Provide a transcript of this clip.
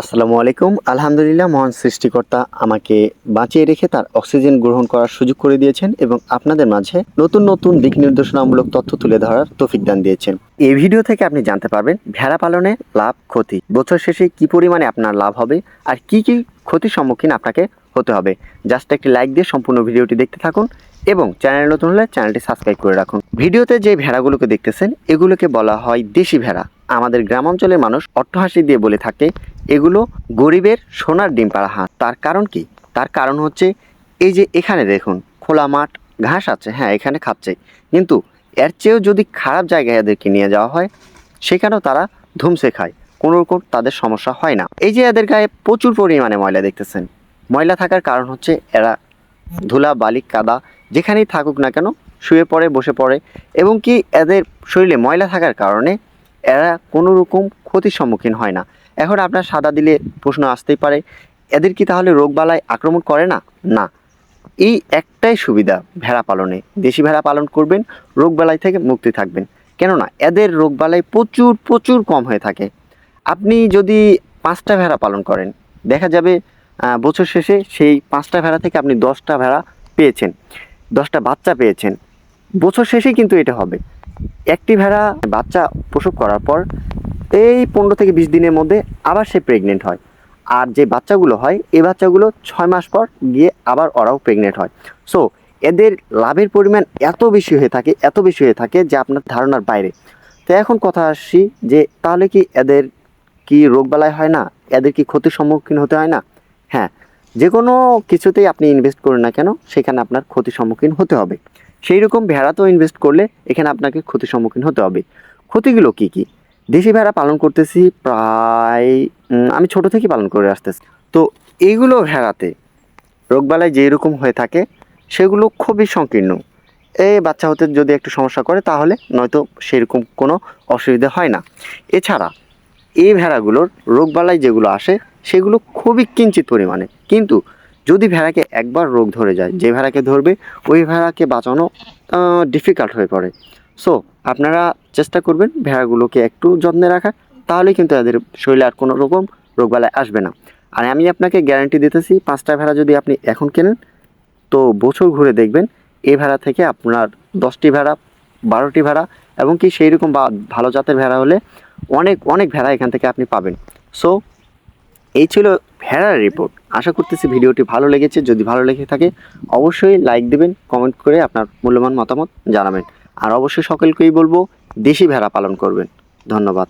আসসালামু আলাইকুম। আলহামদুলিল্লাহ, মহান সৃষ্টিকর্তা আমাকে বাঁচিয়ে রেখে তার অক্সিজেন গ্রহণ করার সুযোগ করে দিয়েছেন এবং আপনাদের মাঝে নতুন নতুন দিক নির্দেশনামূলক তথ্য তুলে ধরার তৌফিক দান দিয়েছেন। এই ভিডিও থেকে আপনি জানতে পারবেন ভেড়া পালনে লাভ, ক্ষতি, বছর শেষে কি পরিমাণে আপনার লাভ হবে আর কি কি ক্ষতির সম্মুখীন আপনাকে হতে হবে। জাস্ট একটি লাইক দিয়ে সম্পূর্ণ ভিডিওটি দেখতে থাকুন এবং চ্যানেল নতুন হলে চ্যানেলটি সাবস্ক্রাইব করে রাখুন। ভিডিওতে যে ভেড়াগুলোকে দেখতেছেন, এগুলোকে বলা হয় দেশি ভেড়া। আমাদের গ্রামাঞ্চলের মানুষ অট্টহাসি দিয়ে বলে থাকে এগুলো গরিবের সোনার ডিম পাড়া হাঁস। তার কারণ কি? তার কারণ হচ্ছে এই যে এখানে দেখুন, খোলা মাঠ, ঘাস আছে হ্যাঁ এখানে খাচ্ছে। কিন্তু এর চেয়েও যদি খারাপ জায়গায় এদেরকে নিয়ে যাওয়া হয়, সেখানেও তারা ধুমসে খায়। কোনো রকম তাদের সমস্যা হয় না। এই যে এদের গায়ে প্রচুর পরিমাণে ময়লা দেখতেছেন। ময়লা থাকার কারণ হচ্ছে এরা ধুলা, বালি, কাদা, যেখানেই থাকুক না কেন, শুয়ে পড়ে, বসে পড়ে। এবং কি এদের শরীরে ময়লা থাকার কারণে এরা কোনো রকম ক্ষতির সম্মুখীন হয় না। এখন আপনার সাদা দিলে প্রশ্ন আসতেই পারে। এদের কি তাহলে রোগবালাই আক্রমণ করে না? না। এই একটাই সুবিধা ভেড়া পালনে। দেশি ভেড়া পালন করবেন রোগবালাই থেকে মুক্তি থাকবেন। কেননা, এদের রোগবালাই প্রচুর প্রচুর কম হয়ে থাকে। আপনি যদি পাঁচটা ভেড়া পালন করেন, দেখা যাবে বছর শেষে সেই পাঁচটা ভেড়া থেকে আপনি দশটা ভেড়া পেয়েছেন, দশটা বাচ্চা পেয়েছেন। বছর শেষেই কিন্তু এটা হবে। একটি ভেড়া বাচ্চা প্রসব করার পর এই পনেরো থেকে বিশ দিনের মধ্যে আবার সে প্রেগনেন্ট হয়। আর যে বাচ্চাগুলো হয়, এই বাচ্চাগুলো ছয় মাস পর গিয়ে আবার ওরাও প্রেগনেন্ট হয়। সো এদের লাভের পরিমাণ এত বেশি হয়ে থাকে, এত বেশি হয়ে থাকে যে আপনার ধারণার বাইরে। তো এখন কথা আসছি যে, তাহলে কি এদের কি রোগবালাই হয় না? এদের কি ক্ষতির সম্মুখীন হতে হয় না? হ্যাঁ যে কোনো কিছুতেই আপনি ইনভেস্ট করেন না কেন, সেখানে আপনার ক্ষতির সম্মুখীন হতে হবে। সেই রকম ভেড়াতেও ইনভেস্ট করলে এখানে আপনাকে ক্ষতির সম্মুখীন হতে হবে। ক্ষতিগুলো কি কি? দেশি ভেড়া পালন করতেছি প্রায় আমি ছোট থেকে পালন করে আসতেছি। তো এইগুলো ভেড়াতে রোগবালাই যেই রকম হয়ে থাকে, সেগুলো খুবই সংকীর্ণ। এই বাচ্চা হতে যদি একটু সমস্যা করে, তাহলে নয়তো সেরকম কোনো অসুবিধা হয় না। এছাড়া এই ভেড়াগুলোর রোগবালাই যেগুলো আসে, সেগুলো খুবই কিঞ্চিত পরিমাণে। কিন্তু যদি ভেড়াকে একবার রোগ ধরে যায়, যে ভেড়াকে ধরবে, ওই ভেড়াকে বাঁচানো ডিফিকাল্ট হয়ে পড়ে। সো আপনারা চেষ্টা করবেন ভেড়াগুলোকে একটু যত্নে রাখার, তাহলে কিন্তু তাদের শরীরে আর কোনো রকম রোগবালাই আসবে না। আর আমি আপনাকে গ্যারান্টি দিতেছি, পাঁচটা ভেড়া যদি আপনি এখন কেনেন, তো বছর ঘুরে দেখবেন এই ভেড়া থেকে আপনার দশটি ভেড়া, বারোটি ভেড়া এবং কি সেই রকম বা ভালো জাতের ভেড়া হলে অনেক অনেক ভেড়া এখান থেকে আপনি পাবেন। সো এই ছিল ভেড়ার রিপোর্ট আশা করতেছি ভিডিওটি ভালো লেগেছে। যদি ভালো লেগে থাকে, অবশ্যই লাইক দেবেন কমেন্ট করে আপনার মূল্যবান মতামত জানাবেন। আর অবশ্যই সকলকেই বলব দেশি ভেড়া পালন করবেন। ধন্যবাদ।